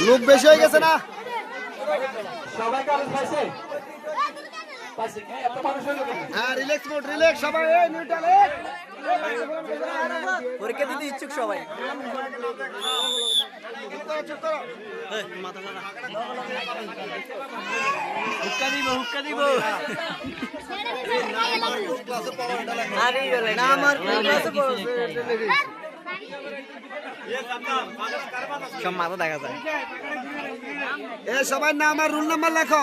লোক বেশি হয়ে গেছে না? সবাই? হ্যাঁ রিল্যাক্স মোড রিল্যাক্স সবাই নিউট্রাল পরীক্ষা দিতে ইচ্ছুক সবাই। হুক্কা দিব দিব। সব মাথা দেখা যায়। এ সবাই নাম আর রুল নাম্বার লেখো।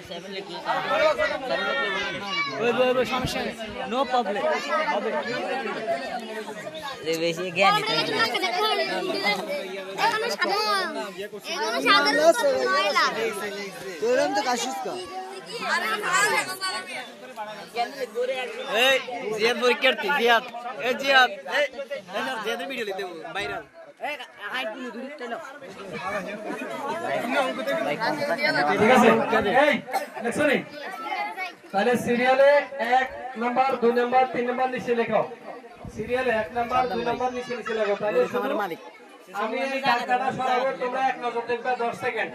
সস রে নো জিয়াদ পরীক্ষার্থী জিয়াদ। জিয়াদ। জিয়াদের ভিডিও লিখতে ভাইরাল ঠিক আছে? তাহলে সিরিয়ালে এক নাম্বার দুই নাম্বার তিন নাম্বার নিচে লেখো সিরিয়ালে এক নাম্বার দুই নাম্বার নিচে নিচে লেখো তাহলে মালিক। আমি এই ডাক্তারটা সরাবো তোমরা এক নজর দেখবে দশ সেকেন্ড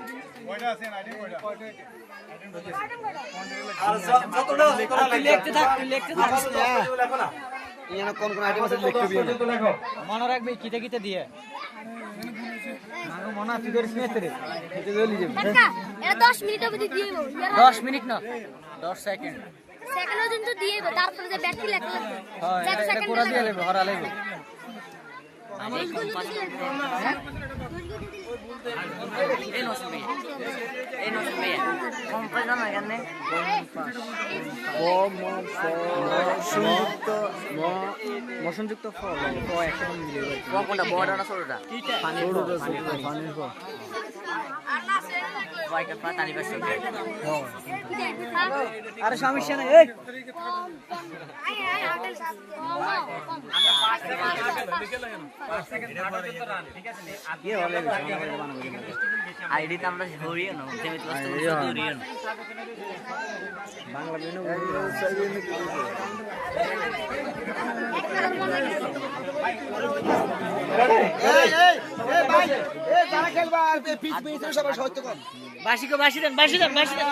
আর য- যতটা যতটা লিখতে থাক লিখতে থাক। লেখো না। কোন কোন আইটেম আছে লিখতে দিও মনে রাখবি কিতে কিতে দিয়ে। দশ মিনিট না দশ সেকেন্ড। সেকেন্ড পর্যন্ত দিয়ে তারপরে যে ব্যাটারি লাগবে। এক এটা সেকেন্ড পুরো দিয়ে লেবে হরা লেবে মশনযুক্ত ফল ক একসাথে মিলিয়ে কোনটা বড় না ছোটটা পানি পানির ফল আরে সমস্যা নাই এই। আইডি আমরা ধরিয়ে না সেমি ক্লাস তো ধরিয়ে না। বাংলা বিনু যারা খেলবা পিচ পিচ সবাই সহ্য কর। বাসি কো বাসি দেন বাসি দেন বাসি দেন।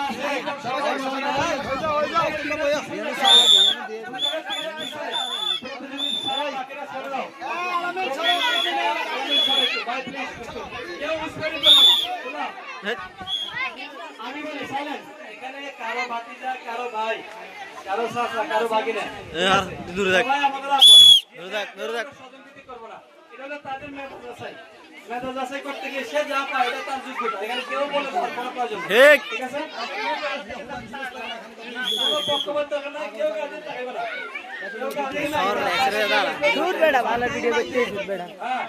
আমি বলি সাইলেন্ট এখানে কারও ভাতিজা কারও ভাই কারও চাচা কারও ভাগিনা দূরে থাক। দূরে থাক দূরে থাক। এটা হলো তাদের যাচাই মেধা যাচাই করতে গিয়ে সে যা পায় এটা তার যোগ্যতা এখানে কেউ বলে দেওয়ার কোনো প্রয়োজন নেই ঠিক ঠিক আছে কোনো পক্ষপাত দরকার নাই, কেউ কাজে তাকাইবে না। কেউ কাজে নাই। और एक्सरे दादा दूर बेटा वाला वीडियो देखते दूर बेटा হ্যাঁ